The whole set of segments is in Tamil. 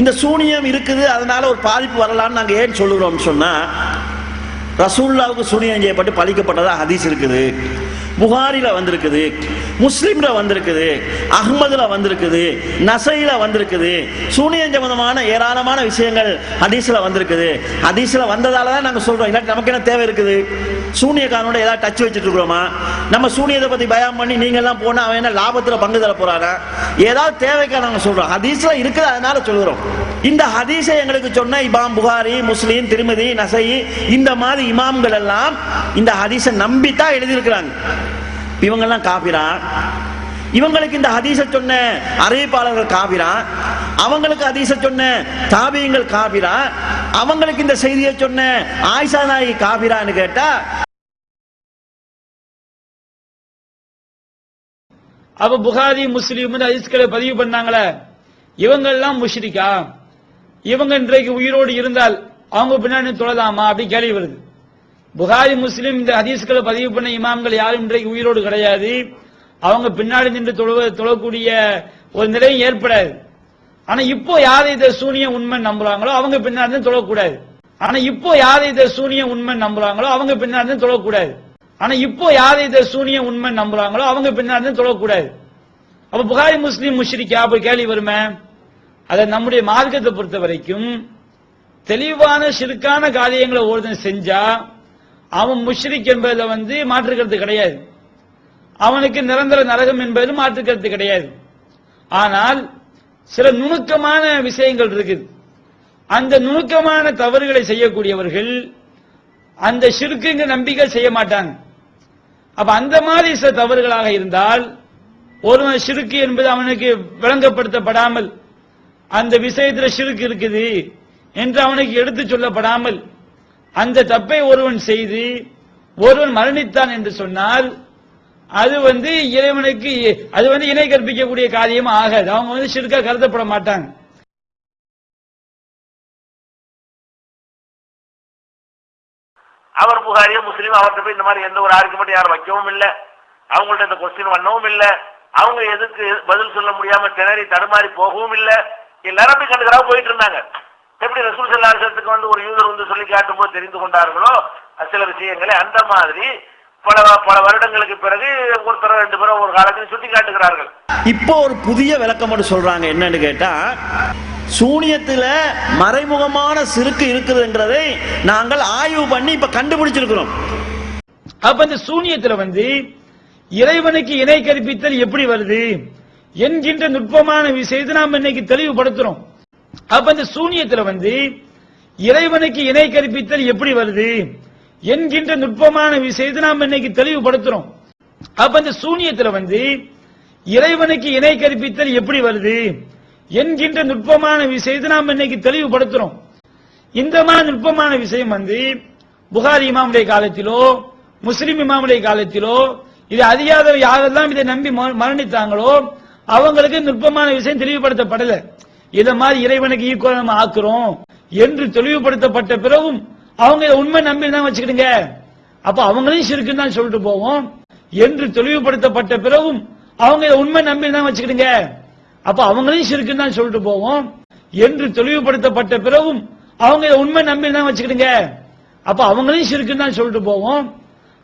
இந்த சூனியம் இருக்குது அதனால ஒரு பாதிப்பு வரலாம்னு நாங்க ஏன் சொல்லுறோம்னு சொன்னா ரசூல்லாவுக்கு சூனியம் செய்யப்பட்டு பழிக்கப்பட்டதா ஹதீஸ் இருக்குது. புகாரில வந்திருக்குது முஸ்லிம்ல வந்திருக்குது அஹ்மதுல வந்திருக்குது நசையில வந்திருக்குது சூனியம் சம்பந்தமான ஏராளமான விஷயங்கள் ஹதீஸ்ல வந்திருக்குது. ஹதீஸ்ல வந்ததால தான் நாங்கள் சொல்றோம். இல்லாட்டி நமக்கு என்ன தேவை இருக்குது? சூனியக்காரனோட ஏதாவது டச் வச்சுட்டு இருக்கிறோமா நம்ம சூனியத்தை பத்தி பயம் பண்ணி நீங்க எல்லாம் போனா அவன் என்ன லாபத்துல பங்கு தர போறானா? ஏதாவது தேவைக்காக நாங்கள் சொல்றோம். ஹதீஸ்ல இருக்குது அதனால சொல்லுறோம் இந்த ஹதீஸை எங்களுக்கு சொன்ன இமாம் புகாரி முஸ்லீம் திருமதி நசை இந்த மாதிரி இமாம்கள் எல்லாம் இந்த ஹதீஸை நம்பித்தான் எழுதியிருக்கிறாங்க. இவங்கெல்லாம் காபிரா. இவங்களுக்கு இந்த ஹதீச சொன்ன அறிவிப்பாளர்கள் காபிரா. அவங்களுக்கு ஹதீச சொன்ன தாபியங்கள் காபிரா. அவங்களுக்கு இந்த செய்தியை சொன்ன ஆயிஷா நாயகி காபிரான்னு கேட்டா அப்ப புகாரி முஸ்லீம் ஹதீஸ்களை பதிவு பண்ணாங்களே. இவங்க எல்லாம் முஷ்ரிக்கா. இவங்க இன்றைக்கு உயிரோடு இருந்தால் அவங்க பின்னாடி தொழலாமா? அப்படி கேள்வி வருது. புகாரி முஸ்லீம் இந்த ஹதீஸ்களை பதிவு பண்ண இமாம்கள் யாரும் இன்றைக்கு உயிரோடு கிடையாது. அவங்க பின்னாடி நின்று தொழுவ தொழக்கூடிய ஒரு நிலையும் ஏற்படாது. ஆனா இப்போ யார் இதை சூனியம் உண்மை நம்புறாங்களோ அவங்க பின்னாடி இருந்து தொழக்கூடாது. ஆனா இப்போ யார் இதை சூனிய உண்மை நம்புறாங்களோ அவங்க பின்னாடி இருந்து தொழக்கூடாது. ஆனா இப்போ யார் இதை சூனியம் உண்மை நம்புறாங்களோ அவங்க பின்னாடி இருந்து தொழக்கூடாது. அப்ப புகாரி முஸ்லீம் முஷ்ரிக்கா அப்படி கேள்வி வருமே? அதை நம்முடைய மார்க்கத்தை பொறுத்த வரைக்கும் தெளிவான சிறுக்கான காரியங்களை ஒருத்தன் செஞ்சா அவன் முஷ்ரிக் என்பதில் வந்து மாற்றுக்கிறது கிடையாது. அவனுக்கு நிரந்தர நரகம் என்பது மாற்றுக்கிறது கிடையாது. ஆனால் சில நுணுக்கமான விஷயங்கள் இருக்குது. அந்த நுணுக்கமான தவறுகளை செய்யக்கூடியவர்கள் அந்த சிறுக்குங்க நம்பிக்கை செய்ய மாட்டாங்க. அப்ப அந்த மாதிரி சில தவறுகளாக இருந்தால் ஒருவன் சிறுக்கு என்பது அவனுக்கு விளங்கப்படுத்தப்படாமல் அந்த விஷயத்தில் சிறுக்கு இருக்குது என்று அவனுக்கு எடுத்து சொல்லப்படாமல் அந்த தப்பை ஒருவன் செய்து ஒருவன் மரணித்தான் என்று சொன்னால் அது வந்து இறைவனுக்கு அது வந்து இணை கற்பிக்கக்கூடிய காரியமா ஆகாது. அவங்க வந்து சிறுக்கா கருதப்பட மாட்டாங்க. அவர் புகாரியோ முஸ்லீம் அவர்கிட்ட போய் இந்த மாதிரி எந்த ஒரு ஆர்குமெண்ட் யாரும் வைக்கவும் இல்லை. அவங்கள்ட்ட இந்த கொஸ்டின் பண்ணவும் இல்லை. அவங்க எதுக்கு பதில் சொல்ல முடியாம திணறி தடுமாறி போகவும் இல்லை. எல்லாரும் போய் கண்டுக்கிறா போயிட்டு இருந்தாங்க. எப்படி ரசூல் சல்லாசத்துக்கு வந்து ஒரு யூதர் வந்து சொல்லி காட்டும் போது தெரிந்து கொண்டார்களோ சில விஷயங்களை அந்த மாதிரி பல பல வருடங்களுக்கு பிறகு ஒருத்தர் ரெண்டு பேரும் ஒரு காலத்தில் சுட்டி காட்டுகிறார்கள். இப்போ ஒரு புதிய விளக்கம் மட்டும் சொல்றாங்க என்னன்னு கேட்டா சூனியத்துல மறைமுகமான சிறுக்கு இருக்குதுங்கிறதை நாங்கள் ஆய்வு பண்ணி இப்ப கண்டுபிடிச்சிருக்கிறோம். அப்ப இந்த சூனியத்துல வந்து இறைவனுக்கு இணை கற்பித்தல் எப்படி வருது? என்கின்ற நுட்பமான விஷயத்தை நாம் இன்னைக்கு தெளிவுபடுத்துறோம். அப்ப இந்த சூனியத்துல வந்து இறைவனுக்கு இணை கற்பித்தல் எப்படி வருது என்கின்ற நுட்பமான விஷயத்தை நாம் இன்னைக்கு தெளிவுபடுத்துறோம். அப்ப இந்த சூனியத்துல வந்து இறைவனுக்கு இணை கற்பித்தல் எப்படி வருது என்கின்ற நுட்பமான விஷயத்தை நாம் இன்னைக்கு தெளிவுபடுத்துறோம். இந்த மாதிரி நுட்பமான விஷயம் வந்து புகாரி இமாமுடைய காலத்திலோ முஸ்லிம் இமாமுடைய காலத்திலோ இது அறியாத யாரெல்லாம் இதை நம்பி ம- மரணித்தாங்களோ அவங்களுக்கு நுட்பமான விஷயம் தெளிவுபடுத்தப்படலை. இத மாதிரி இறைவனுக்கு ஈக்குவல் நம்ம ஆக்குறோம் என்று தெளிவுபடுத்தப்பட்ட பிறகும் அவங்க இதை உண்மை நம்பி தான் வச்சுக்கிடுங்க. அப்ப அவங்களையும் சிறுக்குன்னு தான் சொல்லிட்டு போவோம் என்று தெளிவுபடுத்தப்பட்ட பிறகும் அவங்க இதை உண்மை நம்பி தான் வச்சுக்கிடுங்க. அப்ப அவங்களையும் சிறுக்குன்னு தான் சொல்லிட்டு போவோம் என்று தெளிவுபடுத்தப்பட்ட பிறகும் அவங்க இதை உண்மை நம்பி தான் வச்சுக்கிடுங்க. அப்ப அவங்களையும் சிறுக்குன்னு தான் சொல்லிட்டு போவோம்.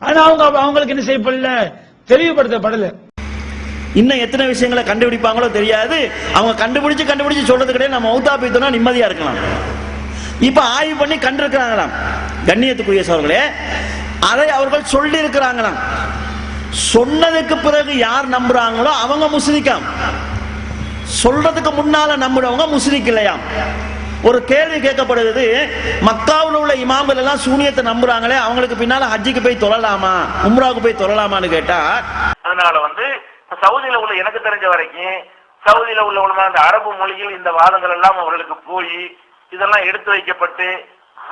ஆனா அவங்க அவங்களுக்கு என்ன செய்யப்படல? தெளிவுபடுத்தப்படலை. இன்னும் எத்தனை விஷயங்களை கண்டுபிடிப்பாங்களோ தெரியாது. அவங்க கண்டுபிடிச்சு கண்டுபிடிச்சு சொல்றது கிடையாது நம்ம மௌத்தா போய்த்தோம்னா நிம்மதியா இருக்கலாம். இப்ப ஆய்வு பண்ணி கண்டிருக்கிறாங்களாம். கண்ணியத்துக்குரிய சோர்களே அதை அவர்கள் சொல்லி இருக்கிறாங்களாம் சொன்னதுக்கு பிறகு யார் நம்புறாங்களோ அவங்க முஸ்லிக்காம். சொல்றதுக்கு முன்னால நம்புறவங்க முஸ்லிக் இல்லையாம். ஒரு கேள்வி கேட்கப்படுகிறது மக்காவில் உள்ள இமாம்கள் எல்லாம் சூனியத்தை நம்புறாங்களே அவங்களுக்கு பின்னால ஹஜ்ஜிக்கு போய் தொழலாமா உம்ராவுக்கு போய் தொழலாமான்னு கேட்டா அதனால வந்து சவுதியில உள்ள எனக்கு தெரிஞ்ச வரைக்கும் சவுதியில உள்ள உள்ள அந்த அரபு மொழியில் இந்த வாதங்கள் எல்லாம் அவர்களுக்கு போய் இதெல்லாம் எடுத்து வைக்கப்பட்டு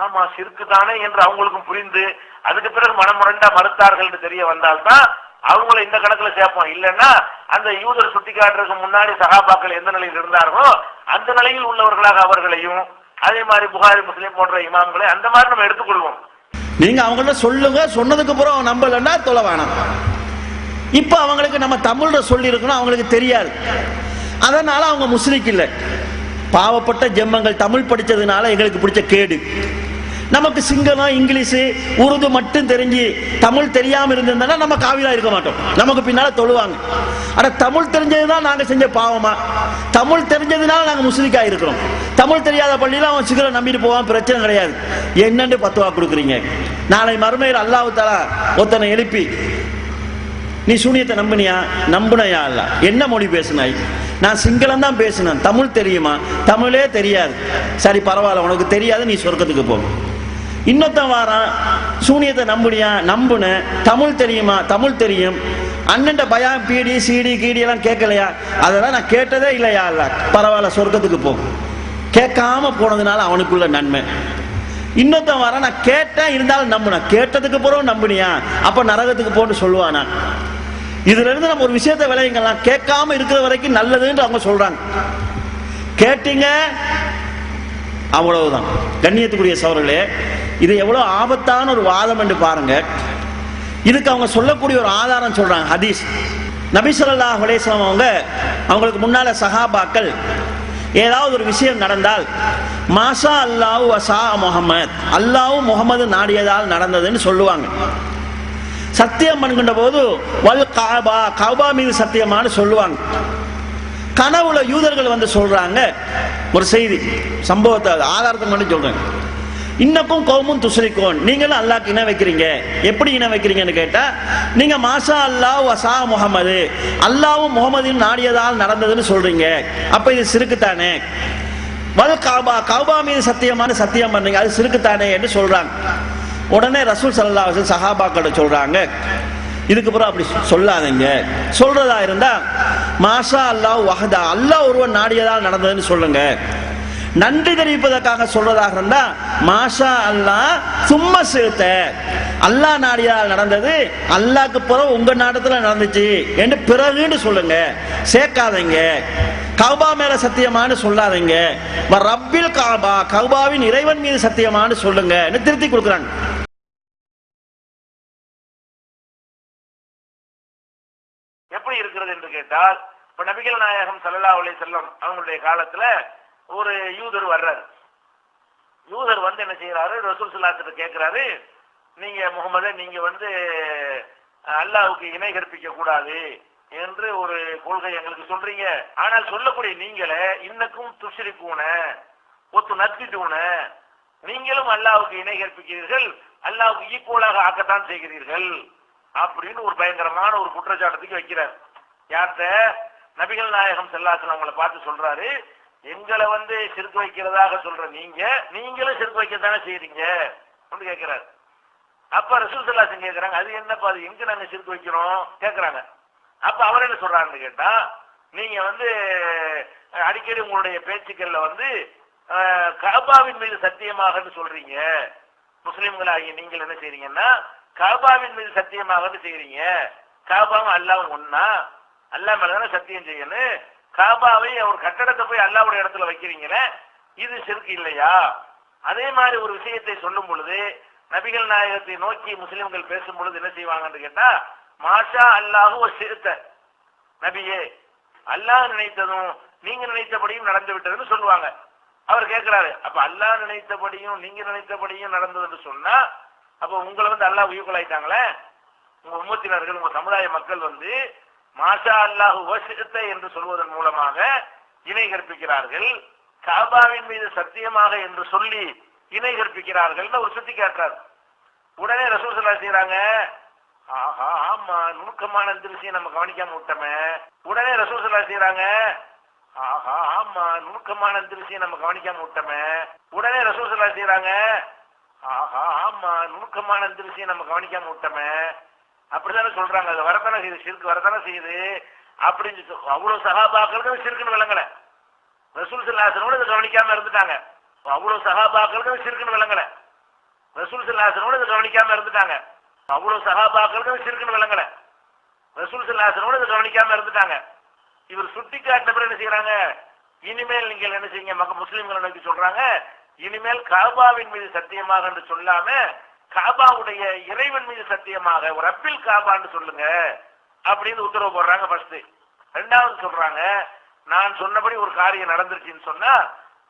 ஆமா சிறுக்கு தானே என்று அவங்களுக்கும் புரிந்து அதுக்கு பிறகு மனமுரண்டா மறுத்தார்கள் என்று தெரிய வந்தால்தான் அவங்கள இந்த கணக்குல சேர்ப்போம். இல்லைன்னா அந்த யூதர் சுட்டி காட்டுறதுக்கு முன்னாடி சகாபாக்கள் எந்த நிலையில் இருந்தார்களோ அந்த நிலையில் உள்ளவர்களாக அவர்களையும் அதே மாதிரி புகாரி முஸ்லீம் போன்ற இமாம்களை அந்த மாதிரி நம்ம எடுத்துக்கொள்வோம். நீங்க அவங்கள்ட்ட சொல்லுங்க சொன்னதுக்கு அப்புறம் நம்பலன்னா தொலை வேணாம். இப்போ அவங்களுக்கு நம்ம தமிழில் சொல்லியிருக்கணும் அவங்களுக்கு தெரியாது. அதனால அவங்க முஸ்லிக் இல்லை. பாவப்பட்ட ஜெம்மங்கள் தமிழ் படித்ததுனால எங்களுக்கு பிடிச்ச கேடு. நமக்கு சிங்களம் இங்கிலீஷு உருது மட்டும் தெரிஞ்சு தமிழ் தெரியாமல் இருந்திருந்தா நம்ம காவிலாக இருக்க மாட்டோம். நமக்கு பின்னால் தொழுவாங்க. ஆனால் தமிழ் தெரிஞ்சது தான் நாங்கள் செஞ்ச பாவமா? தமிழ் தெரிஞ்சதுனால நாங்கள் முஸ்லிக்கா இருக்கிறோம். தமிழ் தெரியாத பள்ளியில் அவன் சிங்களம் நம்பிட்டு போவான் பிரச்சனை கிடையாது. என்னென்று பத்துவா கொடுக்குறீங்க? நாளை மறுமையில் அல்லாஹ் தாலா ஒருத்தனை எழுப்பி நீ சூனியத்தை நம்பினியா? நம்புனையா இல்ல என்ன மொழி பேசுனாய்? நான் சிங்களம் தான் பேசினேன். தமிழ் தெரியுமா? தமிழே தெரியாது. சரி பரவாயில்ல உனக்கு தெரியாது நீ சொர்க்கத்துக்கு போ. இன்னொருத்தன் வாரான் சூனியத்தை நம்புனியா? நம்புன. தமிழ் தெரியுமா? தமிழ் தெரியும். அண்ணன் பயம் பீடி சீடி கீடி எல்லாம் கேட்கலையா? அதெல்லாம் நான் கேட்டதே இல்லையா இல்ல பரவாயில்ல சொர்க்கத்துக்கு போ. கேட்காம போனதுனால அவனுக்குள்ள நன்மை. இன்னொருத்தன் வர நான் கேட்டேன் இருந்தாலும் நம்புனேன். கேட்டதுக்கு பிறகு நம்புனியா? அப்ப நரகத்துக்கு போன்னு சொல்லுவானா? இதுல இருந்து நம்ம ஒரு விஷயத்தை விளையுங்கலாம் கேட்காம இருக்கிற வரைக்கும் நல்லதுன்னு அவங்க சொல்றாங்க. கேட்டீங்க அவ்வளவுதான். கண்ணியத்துக்குரிய சவர்களே இது எவ்வளவு ஆபத்தான ஒரு வாதம் என்று பாருங்க. இதுக்கு அவங்க சொல்லக்கூடிய ஒரு ஆதாரம் சொல்றாங்க ஹதீஸ். நபிசல்லா ஸல்லல்லாஹு அவங்க அவங்களுக்கு முன்னால சஹாபாக்கள் ஏதாவது ஒரு விஷயம் நடந்தால் மாஷா அல்லாஹ் வசா முகமது அல்லாஹ்வும் முகமது நாடியதால் நடந்ததுன்னு சொல்லுவாங்க. சத்தியம் பண்ணுகின்ற போது வல் காபா காபா மீது சத்தியமானு சொல்லுவாங்க. கனவுல யூதர்கள் வந்து சொல்றாங்க ஒரு செய்தி சம்பவத்தை ஆதாரத்தை மட்டும் சொல்றேன். இன்னக்கும் கோமும் துசரிக்கும் நீங்களும் அல்லாக்கு இணை வைக்கிறீங்க. எப்படி இணை வைக்கிறீங்கன்னு கேட்டா நீங்க மாஷா அல்லாஹ் வசா முகமது அல்லாவும் முகமதின் நாடியதால் நடந்ததுன்னு சொல்றீங்க. அப்ப இது சிறுக்குத்தானே வல் காபா காபா மீது சத்தியமான சத்தியம் பண்ணீங்க அது சிறுக்குத்தானே என்று சொல்றாங்க. உடனே ரசூல் சல்லா சஹாபாக்கிட்ட சொல்றாங்க. இதுக்கு அப்படி சொல்லாதீங்க. சொல்றதா இருந்தா மாஷா அல்லாஹ் வஹதா அல்லாஹ் ஒருவன் நாடியதால் நடந்ததுன்னு சொல்லுங்க. நன்றி தெரிவிப்பதற்காக சொல்றதாக இருந்தா மாஷா அல்லாஹ் சும்மா சேர்த்த அல்லாஹ் நாடியால் நடந்தது அல்லாக்கு பிறகு உங்க நாட்டத்துல நடந்துச்சு. என்று பிறகுன்னு சொல்லுங்க. சேர்க்காதீங்க. கௌபா மேல சத்தியமானு சொல்லாதீங்க. ரப்பில் காபா கௌபாவின் இறைவன் மீது சத்தியமானு சொல்லுங்க திருத்தி கொடுக்குறாங்க. என்றால் இப்ப நபிகள் நாயகம் சல்லா அலைஹி செல்லம் அவங்களுடைய காலத்துல ஒரு யூதர் வர்றாரு. யூதர் வந்து என்ன செய்யறாரு ரசூல் சல்லாத்திட்ட கேட்கிறாரு நீங்க முகமது நீங்க வந்து அல்லாவுக்கு இணை கற்பிக்க கூடாது என்று ஒரு கொள்கை எங்களுக்கு சொல்றீங்க. ஆனால் சொல்லக்கூடிய நீங்களே இன்னக்கும் துஷரிக்கூன ஒத்து நத்திட்டுன நீங்களும் அல்லாவுக்கு இணை கற்பிக்கிறீர்கள் அல்லாவுக்கு ஈக்குவலாக ஆக்கத்தான் செய்கிறீர்கள் அப்படின்னு ஒரு பயங்கரமான ஒரு குற்றச்சாட்டத்துக்கு வைக்கிறார். யார்கிட்ட? நபிகள் நாயகம் செல்லாசன் அவங்களை பார்த்து சொல்றாரு எங்களை வந்து சிறுக்கு வைக்கிறதாக சொல்ற நீங்க நீங்களும் சிறுக்கு வைக்கத்தானே செய்யறீங்க அப்படின்னு கேட்கிறாரு அப்ப ரசூல் சல்லாசன் கேட்கிறாங்க அது என்னப்பா அது எங்க நாங்க சிறுக்கு வைக்கிறோம்? கேட்கிறாங்க அப்ப அவர் என்ன சொல்றாருன்னு கேட்டா நீங்க வந்து அடிக்கடி உங்களுடைய பேச்சுக்கள்ல வந்து கபாவின் மீது சத்தியமாகன்னு சொல்றீங்க. முஸ்லிம்களாகிய நீங்கள் என்ன செய்றீங்கன்னா கபாவின் மீது சத்தியமாகன்னு செய்றீங்க. கஅபாவும் அல்லாவும் ஒன்னா அல்லாஹ் மேலதான சத்தியம் செய்யணும். காபாவை ஒரு கட்டடத்தை போய் அல்லாவுடைய இடத்துல வைக்கிறீங்களே இது சிறுக்கு இல்லையா? அதே மாதிரி ஒரு விஷயத்தை சொல்லும் பொழுது நபிகள் நாயகத்தை நோக்கி முஸ்லிம்கள் பேசும் பொழுது என்ன செய்வாங்கன்னு கேட்டா மாஷா அல்லாஹு ஒரு சிறுத்த. நபியே அல்லாஹ் நினைத்ததும் நீங்க நினைத்தபடியும் நடந்து விட்டதுன்னு சொல்லுவாங்க. அவர் கேட்கிறாரு அப்ப அல்லாஹ் நினைத்தபடியும் நீங்க நினைத்தபடியும் நடந்ததுன்னு சொன்னா அப்ப உங்களை வந்து அல்லாஹ் உயிர்களாயிட்டாங்களே உங்க உம்மத்தினர்கள் உங்க சமுதாய மக்கள் வந்து மாஷா அல்லாஹு வசித்த என்று சொல்வதன் மூலமாக இணை கற்பிக்கிறார்கள். காபாவின் மீது சத்தியமாக என்று சொல்லி இணை கற்பிக்கிறார்கள் ஒரு சுத்தி கேட்டார் உடனே ரசூல் சல்லா செய்யறாங்க ஆஹா ஆமா நுணுக்கமான இந்த விஷயம் நம்ம கவனிக்காம விட்டோமே. உடனே ரசூல் சல்லா செய்யறாங்க ஆஹா ஆமா நுணுக்கமான இந்த விஷயம் நம்ம கவனிக்காம விட்டோமே. உடனே ரசூல் சல்லா செய்யறாங்க ஆஹா ஆமா நுணுக்கமான இந்த விஷயம் நம்ம கவனிக்காம விட்டோமே. அப்படித்தானே சொல்றாங்க. அது வரத்தானே செய்யுது சிறுக்கு வரத்தானே செய்யுது. அப்படின்னு அவ்வளவு சகாபாக்களுக்கு சிறுக்குன்னு விளங்கல. ரசூல் சல்லாசனோட இதை கவனிக்காம இருந்துட்டாங்க. அவ்வளவு சகாபாக்களுக்கு சிறுக்குன்னு விளங்கல. ரசூல் சல்லாசனோட இதை கவனிக்காம இருந்துட்டாங்க. அவ்வளவு சகாபாக்களுக்கு சிறுக்குன்னு விளங்கல. ரசூல் சில்லாசனோட இதை கவனிக்காம இருந்துட்டாங்க. இவர் சுட்டி காட்டின பிறகு என்ன செய்யறாங்க இனிமேல் நீங்கள் என்ன செய்யுங்க? மக்கள் முஸ்லிம்களை நோக்கி சொல்றாங்க. இனிமேல் காபாவின் மீது சத்தியமாக என்று சொல்லாம காபாவுடைய இறைவன் மீது சத்தியமாக ஒரு அப்பில் காபான்னு சொல்லுங்க அப்படின்னு உத்தரவு போடுறாங்க ஃபர்ஸ்ட் ரெண்டாவது சொல்றாங்க நான் சொன்னபடி ஒரு காரியம் நடந்துருச்சுன்னு சொன்னா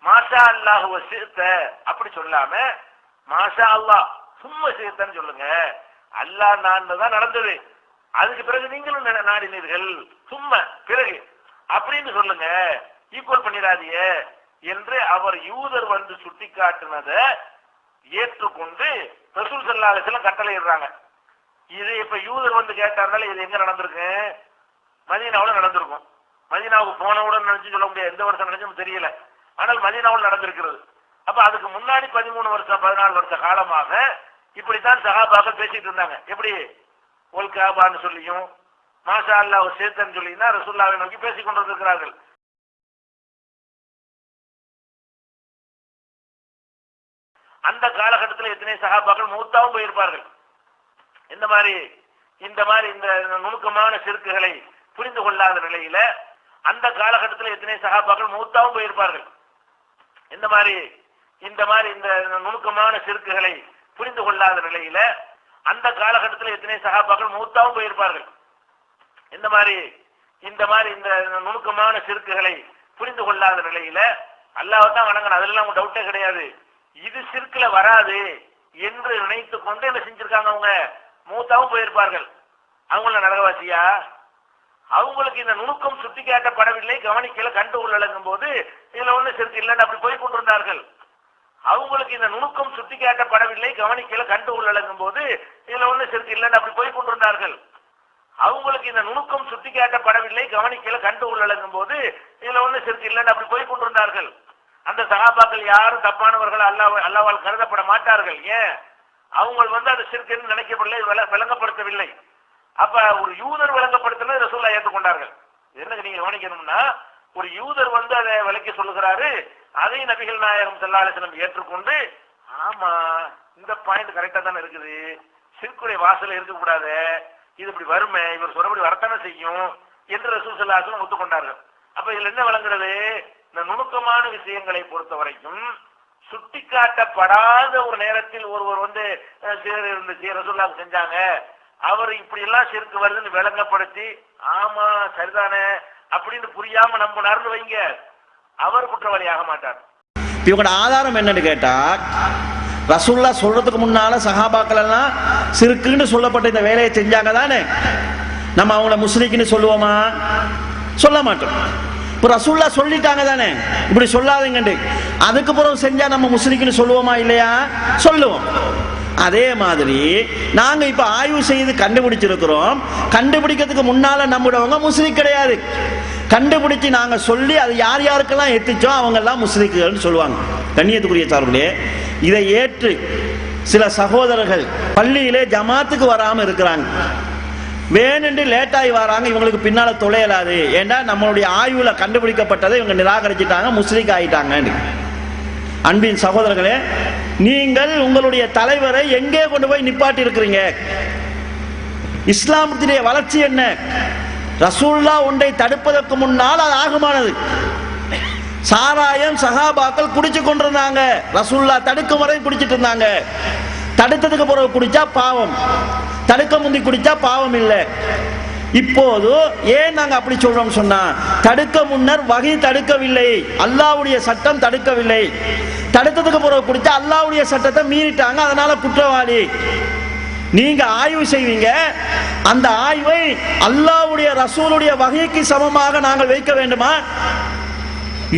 மாஷா அல்லாஹுவ சிறுத்த அப்படி சொல்லாம மாஷா அல்லாஹ் சும்மா சிறுத்தன்னு சொல்லுங்க. அல்லாஹ் நான் தான் நடந்தது. அதுக்கு பிறகு நீங்களும் நாடினீர்கள். சும்மா பிறகு. அப்படின்னு சொல்லுங்க. ஈக்குவல் பண்ணிடாதீங்க என்று அவர் யூதர் வந்து சுட்டி காட்டினதை ஏற்றுக்கொண்டு ரசூல் சல்லா அலிஸ்லாம் கட்டளை இடுறாங்க இது இப்ப யூதர் வந்து கேட்டாருனால இது எங்க நடந்திருக்கு? மதீனாவில் நடந்திருக்கும். மதீனாவுக்கு போனவுடன் நினைச்சு சொல்ல முடியாது. எந்த வருஷம் நினைச்சும் தெரியல. ஆனால் மதீனாவில் நடந்திருக்கிறது. அப்ப அதுக்கு முன்னாடி பதிமூணு வருஷம் பதினாலு வருஷ காலமாக இப்படித்தான் சகாபாக்கள் பேசிட்டு இருந்தாங்க. எப்படி? ஒல் காபான்னு சொல்லியும் மாஷா அல்லாஹ் சேத்தன் சொல்லி தான் ரசூல்லாவை நோக்கி பேசிக் கொண்டிருக்கிறார்கள் அந்த காலகட்டத்தில் எத்தனை சகாபாக்கள் மூத்தாவும் போயிருப்பார்கள். இந்த மாதிரி இந்த மாதிரி இந்த நுணுக்கமான சிறுக்குகளை புரிந்து கொள்ளாத நிலையில அந்த காலகட்டத்தில் எத்தனை சகாபாக்கள் மூத்தாவும் போயிருப்பார்கள். இந்த மாதிரி இந்த மாதிரி இந்த நுணுக்கமான சிறுக்குகளை புரிந்து கொள்ளாத நிலையில அந்த காலகட்டத்தில் எத்தனை சகாபாக்கள் மூத்தாவும் போயிருப்பார்கள். இந்த மாதிரி இந்த மாதிரி இந்த நுணுக்கமான சிறுக்குகளை புரிந்து கொள்ளாத நிலையில அல்லாவை தான் வணங்கணும் அதெல்லாம் டவுட்டே கிடையாது. இது சிற்குல வராது என்று நினைத்து கொண்டு என்ன செஞ்சிருக்காங்க அவங்க? மூத்தாவும் போயிருப்பார்கள். அவங்கள நரகவாசியா? அவங்களுக்கு இந்த நுணுக்கம் சுட்டி காட்டப்படவில்லை கவனிக்கல கண்டு உள்ளடங்கும் போது இதுல ஒண்ணு சிறுக்கு இல்லைன்னு அப்படி போய் கொண்டிருந்தார்கள். அவங்களுக்கு இந்த நுணுக்கம் சுட்டி காட்டப்படவில்லை கவனிக்கல கண்டு உள்ளடங்கும் போது இதுல ஒண்ணு சிறுக்கு இல்லைன்னு அப்படி போய் கொண்டிருந்தார்கள். அவங்களுக்கு இந்த நுணுக்கம் சுட்டி காட்டப்படவில்லை கவனிக்கல கண்டு உள்ளடங்கும் போது இதுல ஒண்ணு சிறுக்கு இல்லைன்னு அப்படி போய் கொண்டிருந்தார்கள். அந்த சகாபாக்கள் யாரும் தப்பானவர்கள் அல்லாஹ் அல்லாவால் கருதப்பட மாட்டார்கள். ஏன்? அவங்க வந்து அது சிறுக்குன்னு நினைக்கப்படல விளங்கப்படுத்தவில்லை. அப்ப ஒரு யூதர் விளங்கப்படுத்தினது ரசூல்லா ஏற்றுக்கொண்டார்கள். என்ன நீங்க கவனிக்கணும்னா ஒரு யூதர் வந்து அதை விளக்கி சொல்லுகிறாரு அதை நபிகள் நாயகம் செல்லாலிசனம் ஏற்றுக்கொண்டு ஆமா இந்த பாயிண்ட் கரெக்டா தானே இருக்குது. சிறுக்குடைய வாசல இருக்கக்கூடாது இது இப்படி வருமே இவர் சொல்றபடி வரத்தானே செய்யும் என்று ரசூல் செல்லாசனம் ஒத்துக்கொண்டார்கள். அப்ப இதுல என்ன விளங்குறது? இந்த நுணுக்கமான விஷயங்களை பொறுத்த வரைக்கும் சுட்டிக்காட்டப்படாத ஒரு நேரத்தில் ஒருவர் வந்து சீர் இருந்துச்சு ரசூல்லாவுக்கு செஞ்சாங்க. அவர் இப்படி எல்லாம் சிறுக்கு வருதுன்னு விளங்கப்படுத்தி ஆமா சரிதானே அப்படின்னு புரியாம நம்பினார்னு வைங்க. அவர் குற்றவாளி ஆக மாட்டார். இவங்களோட ஆதாரம் என்னன்னு கேட்டா ரசூல்லா சொல்றதுக்கு முன்னால சஹாபாக்கள் எல்லாம் சிறுக்குன்னு சொல்லப்பட்ட இந்த வேலையை செஞ்சாங்க தானே. நம்ம அவங்கள முஸ்லிக்குன்னு சொல்லுவோமா? சொல்ல மாட்டோம். இப்ப ரசூல்லா சொல்லிட்டாங்க தானே? இப்படி சொல்லாதுங்கண்டு அதுக்கு பிறகு செஞ்சா நம்ம முஸ்லிக்குன்னு சொல்லுவோமா இல்லையா? சொல்லுவோம். அதே மாதிரி நாங்க இப்ப ஆய்வு செய்து கண்டுபிடிச்சிருக்கிறோம். கண்டுபிடிக்கிறதுக்கு முன்னால நம்முடவங்க முஸ்லிக் கிடையாது. கண்டுபிடிச்சு நாங்க சொல்லி அது யார் யாருக்கெல்லாம் எத்திச்சோம் அவங்க எல்லாம் முஸ்லிக்குகள்னு சொல்லுவாங்க. கண்ணியத்துக்குரிய சார்பிலே இதை ஏற்று சில சகோதரர்கள் பள்ளியிலே ஜமாத்துக்கு வராம இருக்கிறாங்க. வேணுண்டு லேட்டாகி வராங்க இவங்களுக்கு பின்னால் தொலையலாது. ஏண்டா? நம்மளுடைய ஆய்வில் கண்டுபிடிக்கப்பட்டதை இவங்க நிராகரிச்சிட்டாங்க முஸ்லீக் ஆயிட்டாங்க அன்பின் சகோதரர்களே நீங்கள் உங்களுடைய தலைவரை எங்கே கொண்டு போய் நிப்பாட்டி இருக்கிறீங்க இஸ்லாமத்தினுடைய வளர்ச்சி என்ன? ரசூல்லா ஒன்றை தடுப்பதற்கு முன்னால் அது ஆகுமானது. சாராயம் சகாபாக்கள் குடிச்சு கொண்டிருந்தாங்க. ரசூல்லா தடுக்கும் வரை குடிச்சிட்டு இருந்தாங்க. தடுத்ததுக்கு பிறகு குடிச்சா பாவம். தடுக்க முந்தி குடிச்சா பாவம் இல்லை. இப்போது ஏன் நாங்க அப்படி சொல்றோம் சொன்னா தடுக்க முன்னர் வகை தடுக்கவில்லை. அல்லாவுடைய சட்டம் தடுக்கவில்லை. தடுத்ததுக்கு பிறகு குடிச்சா அல்லாவுடைய சட்டத்தை மீறிட்டாங்க அதனால குற்றவாளி. நீங்க ஆய்வு செய்வீங்க. அந்த ஆய்வை அல்லாவுடைய ரசூலுடைய வகைக்கு சமமாக நாங்கள் வைக்க வேண்டுமா?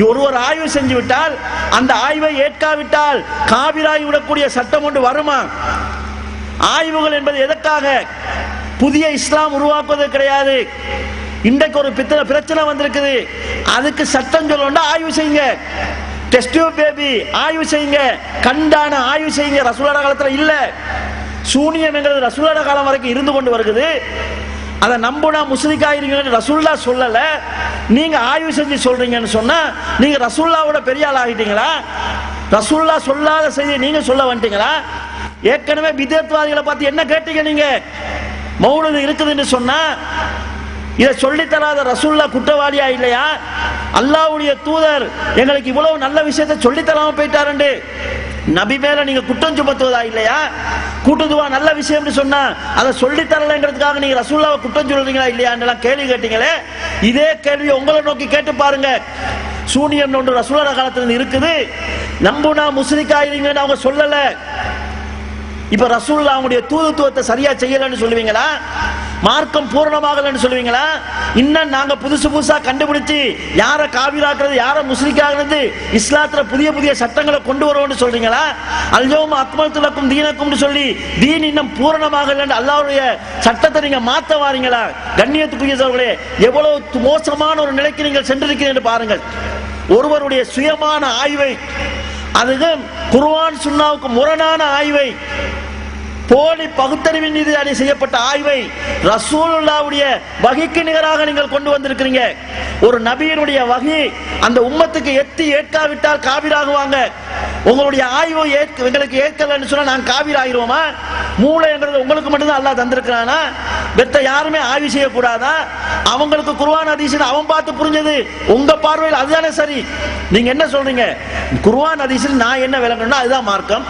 ஒருவர் ஆய்வு செஞ்சு விட்டால் அந்த ஆய்வை ஏற்காவிட்டால் காவிராய் விடக்கூடிய சட்டம் ஒன்று வருமா? ஆய்வுகள் என்பது எதற்காக? புதிய இஸ்லாம் உருவாக்குவது கிடையாது. இன்றைக்கு ஒரு பித்தனை பிரச்சனை வந்திருக்குது. அதுக்கு சட்டம் சொல்லணும்னா ஆய்வு செய்யுங்க. டெஸ்ட் பேபி ஆய்வு செய்யுங்க. கண்டான ஆய்வு செய்யுங்க. ரசூலாட காலத்தில் இல்ல. சூனியம் என்கிறது ரசூலாட காலம் வரைக்கும் இருந்து கொண்டு வருகிறது அதை நம்புனா முஸ்லிக் ரசூல்லா சொல்லல. நீங்க ஆய்வு செஞ்சு சொல்றீங்கன்னு சொன்னா நீங்க ரசூல்லாவோட பெரிய ஆள் ஆகிட்டீங்களா? ரசூல்லா சொல்லாத செய்தி நீங்க சொல்ல வந்துட்டீங்களா? ஏற்கனவே விதேத்வாதிகளை பார்த்து என்ன கேட்டீங்க நீங்க? மௌனது இருக்குதுன்னு சொன்னா இதை சொல்லித் தராத ரசுல்லா குற்றவாளியா இல்லையா? அல்லாஹ்வுடைய தூதர் எங்களுக்கு இவ்வளவு நல்ல விஷயத்தை சொல்லித் தராம போயிட்டாருண்டு. நபி மேல நீங்க குற்றம் சுமத்துவதா இல்லையா? கூட்டுதுவா நல்ல விஷயம்னு சொன்னா அதை சொல்லித் தரலங்கிறதுக்காக நீங்க ரசூல்லாவை குற்றம் சொல்றீங்களா இல்லையான்னு கேள்வி கேட்டீங்களே? இதே கேள்வி உங்களை நோக்கி கேட்டு பாருங்க. சூனியம் ஒன்று ரசூலா காலத்துல இருக்குது. நம்புனா முஸ்லிக்காயிருங்கன்னு அவங்க சொல்லலை. இப்ப ரசூல்லா அவங்களுடைய தூதுத்துவத்தை சரியா செய்யலன்னு சொல்லுவீங்களா? மார்க்கம் பூர்ணமாகலன்னு சொல்லுவீங்களா? இன்னும் நாங்க புதுசு புதுசா கண்டுபிடிச்சு யார காவிராக்குறது யார முஸ்லிக்காகிறது இஸ்லாத்துல புதிய புதிய சட்டங்களை கொண்டு வருவோம்னு சொல்றீங்களா? அக்மல் அக்மத்துலக்கும் தீனக்கும்னு சொல்லி தீன் இன்னும் பூரணமாகலன்னு அல்லாவுடைய சட்டத்தை நீங்க மாத்த வாரீங்களா? கண்ணியத்துக்குரியவர்களே எவ்வளவு மோசமான ஒரு நிலைக்கு நீங்கள் சென்றிருக்கிறீர்கள் பாருங்கள். ஒருவருடைய சுயமான ஆய்வை அதுவும் குர்வான் சுண்ணாவுக்கு முரணான ஆய்வை போலி பகுத்தறிவின் மீது அணி செய்யப்பட்ட ஆய்வை ரசூலுல்லாவுடைய வகைக்கு நிகராக நீங்கள் கொண்டு வந்திருக்கிறீங்க. ஒரு நபியினுடைய வகை அந்த உம்மத்துக்கு எத்தி ஏற்காவிட்டால் காவிராகுவாங்க உங்களுடைய ஆய்வு ஏற்க எங்களுக்கு ஏற்கலன்னு சொன்னா நாங்க காவிர் ஆகிருவோமா மூளைங்கிறது உங்களுக்கு மட்டும்தான் அல்லாஹ் தந்திருக்கிறானா? பெத்த யாருமே ஆய்வு செய்யக்கூடாதா? அவங்களுக்கு குருவான் அதிசன் அவன் பார்த்து புரிஞ்சது. உங்க பார்வையில் அதுதானே சரி. நீங்க என்ன சொல்றீங்க? குருவான் அதிசன் நான் என்ன விளங்கணும்னா அதுதான் மார்க்கம்.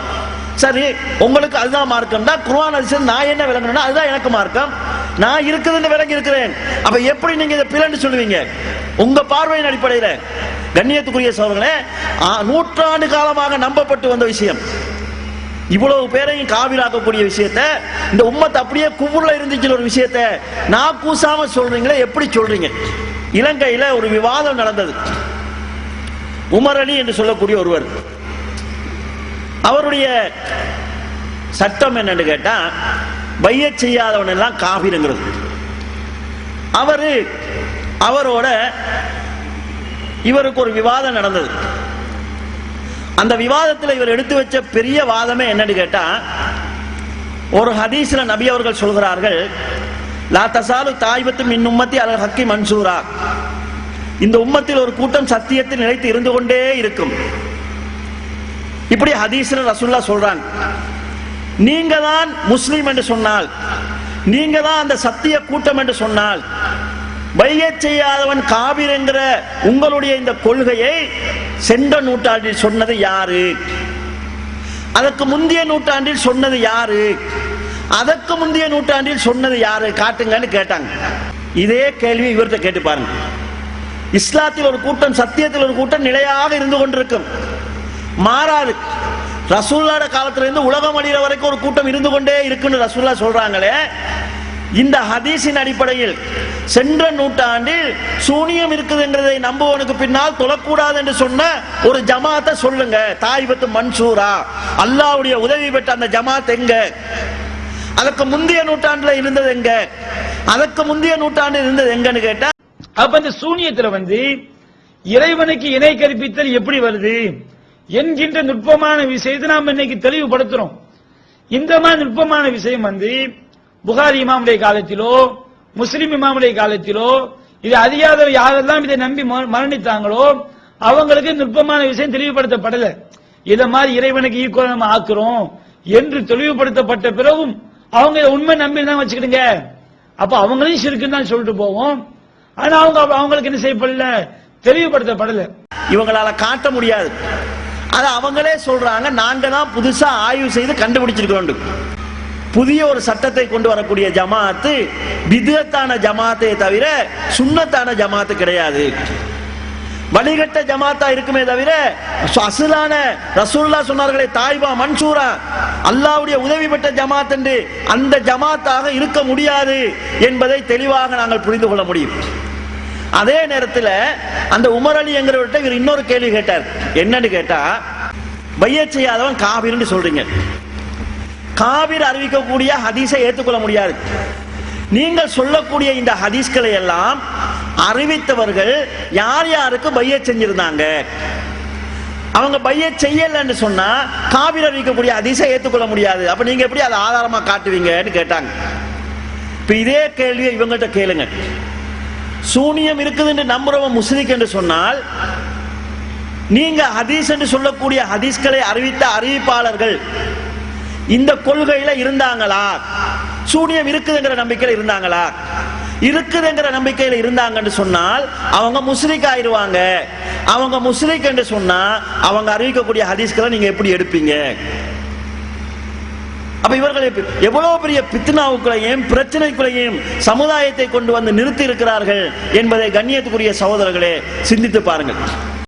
சரி உங்களுக்கு அதுதான் மார்க்கம்னா குருவான் அதிசன் நான் என்ன விளங்கணும்னா அதுதான் எனக்கு மார்க்கம். நான் இருக்குதுன்னு விளங்கி இருக்கிறேன் அப்ப எப்படி நீங்க இதை பிறன்னு சொல்லுவீங்க? உங்க பார்வையின் அடிப்படையில். கண்ணியத்துக்குரிய சோழர்களே நூற்றாண்டு காலமாக நம்பப்பட்டு வந்த விஷயம். இவ்வளவு பேரையும் காவிராக்கக்கூடிய விஷயத்த இந்த உம்மத்தை அப்படியே குவுர்ல இருந்துச்சு ஒரு விஷயத்த நான் கூசாம சொல்றீங்களே எப்படி சொல்றீங்க? இலங்கையில ஒரு விவாதம் நடந்தது. உமர் அலி என்று சொல்லக்கூடிய ஒருவர். அவருடைய சட்டம் என்னன்னு கேட்டா பைய செய்யாதவன் எல்லாம் காபிரங்கிறது. அவரு அவரோட இவருக்கு ஒரு விவாதம் நடந்தது. அந்த விவாதத்தில் இவர் எடுத்து வச்ச பெரிய வாதமே என்னன்னு கேட்டா ஒரு ஹதீஸ்ல நபி அவர்கள் சொல்கிறார்கள் லா தசாலு தாய்பத்து மின் உம்மத்தி அல் ஹக்கி மன்சூரா. இந்த உம்மத்தில் ஒரு கூட்டம் சத்தியத்தில் நிலைத்து இருந்து கொண்டே இருக்கும். இப்படி ஹதீஸ்ல ரசுல்லா சொல்றாங்க. நீங்க தான் முஸ்லீம் என்று சொன்னால் நீங்க தான் அந்த சத்திய கூட்டம் என்று சொன்னால் பையச் செய்யாதவன் காவிர் என்கிற உங்களுடைய இந்த கொள்கையை சென்ற நூற்றாண்டில் சொன்னது யாரு? அதற்கு முந்தைய நூற்றாண்டில் சொன்னது யாரு? அதற்கு முந்தைய நூற்றாண்டில் சொன்னது யாரு? காட்டுங்கன்னு கேட்டாங்க. இதே கேள்வி இவர்கிட்ட கேட்டு பாருங்க. இஸ்லாத்தில் ஒரு கூட்டம் சத்தியத்தில் ஒரு கூட்டம் நிலையாக இருந்து கொண்டிருக்கும். மாறாது. ரசூல்லாட காலத்திலிருந்து உலகம் அழிகிற வரைக்கும் ஒரு கூட்டம் இருந்து கொண்டே இருக்குன்னு ரசூல்லா சொல்றாங்களே இந்த ஹதீஸின் அடிப்படையில் சென்ற நூற்றாண்டில் சூனியம் இருக்குதுங்கிறதை நம்புவனுக்கு பின்னால் தொழக்கூடாது என்று சொன்ன ஒரு ஜமாத்தை சொல்லுங்க தாய்பத்து மன்சூரா. அல்லாவுடைய உதவி பெற்ற அந்த ஜமாத் எங்க? அதற்கு முந்தைய நூற்றாண்டுல இருந்தது எங்க? அதற்கு முந்தைய நூற்றாண்டு இருந்தது எங்கன்னு கேட்டா அப்ப இந்த சூனியத்துல வந்து இறைவனுக்கு இணை கற்பித்தல் எப்படி வருது? என்கின்ற நுட்பமான விஷயத்தை நாம் இன்னைக்கு தெளிவுபடுத்துறோம். இந்த மாதிரி நுட்பமான விஷயம் வந்து புகாரி இமாமுடைய காலத்திலோ முஸ்லிம் இமாமுடைய காலத்திலோ இது அறியாத யாரெல்லாம் இதை நம்பி ம- மரணித்தாங்களோ அவங்களுக்கு நுட்பமான விஷயம் தெளிவுபடுத்தப்படல. இதை மாதிரி இறைவனுக்கு ஈக்குவல் நம்ம ஆக்குறோம் என்று தெளிவுபடுத்தப்பட்ட பிறகும் அவங்க இதை உண்மை நம்பி தான் வச்சுக்கிடுங்க. அப்ப அவங்களையும் சிறுக்குன்னு தான் சொல்லிட்டு போவோம். ஆனா அவங்க அவங்களுக்கு என்ன செய்யப்படல? தெளிவுபடுத்தப்படல. இவங்களால காட்ட முடியாது. அது அவங்களே சொல்றாங்க. நாங்க தான் புதுசா ஆய்வு செய்து கண்டுபிடிச்சிருக்கோம் புதிய ஒரு சட்டத்தை கொண்டு வரக்கூடிய ஜமாத்து விதத்தான ஜமாத்தை தவிர சுண்ணத்தான ஜமாத்து கிடையாது. வழிகட்ட ஜமாத்தா இருக்குமே தவிர அசலான ரசூல்லா சொன்னார்களே தாய்பா மன்சூரா அல்லாவுடைய உதவி பெற்ற ஜமாத் என்று அந்த ஜமாத்தாக இருக்க முடியாது என்பதை தெளிவாக நாங்கள் புரிந்து கொள்ள முடியும். அதே நேரத்தில் அந்த உமர் அலி என்கிறவர்கிட்ட இவர் இன்னொரு கேள்வி கேட்டார். என்னன்னு கேட்டா பைய செய்யாதவன் காவிர்னு சொல்றீங்க. காவிர் அறிவிக்கக்கூடிய ஹதீஸை ஏற்றுக்கொள்ள முடியாது. நீங்கள் சொல்லக்கூடிய இந்த ஹதீஸ்களை எல்லாம் அறிவித்தவர்கள் யார் யாருக்கு பைய செஞ்சிருந்தாங்க? அவங்க பைய செய்யலன்னு சொன்னா காவிர் அறிவிக்கக்கூடிய ஹதீஸை ஏற்றுக்கொள்ள முடியாது. அப்ப நீங்க எப்படி அதை ஆதாரமா காட்டுவீங்கன்னு கேட்டாங்க. இப்ப இதே கேள்வியை இவங்ககிட்ட கேளுங்க. சூனியம் இருக்குது என்று நம்புறவன் முஸ்லிக் என்று சொன்னால் நீங்க ஹதீஸ் என்று சொல்லக்கூடிய ஹதீஸ்களை அறிவித்த அறிவிப்பாளர்கள் இந்த கொள்கையில இருந்தாங்களா? சூனியம் இருக்குதுங்கிற நம்பிக்கையில இருந்தாங்களா? இருக்குதுங்கிற நம்பிக்கையில இருந்தாங்கன்னு சொன்னால் அவங்க முஸ்லிக் ஆயிருவாங்க அவங்க முஸ்லிக் என்று சொன்னா அவங்க அறிவிக்கக்கூடிய ஹதீஸ்களை நீங்க எப்படி எடுப்பீங்க? அப்ப இவர்கள் எவ்வளவு பெரிய பித்னாவுக்குள்ளையும் பிரச்சனைக்குள்ளையும் சமுதாயத்தை கொண்டு வந்து நிறுத்தி இருக்கிறார்கள் என்பதை கண்ணியத்துக்குரிய சகோதரர்களே சிந்தித்து பாருங்கள்.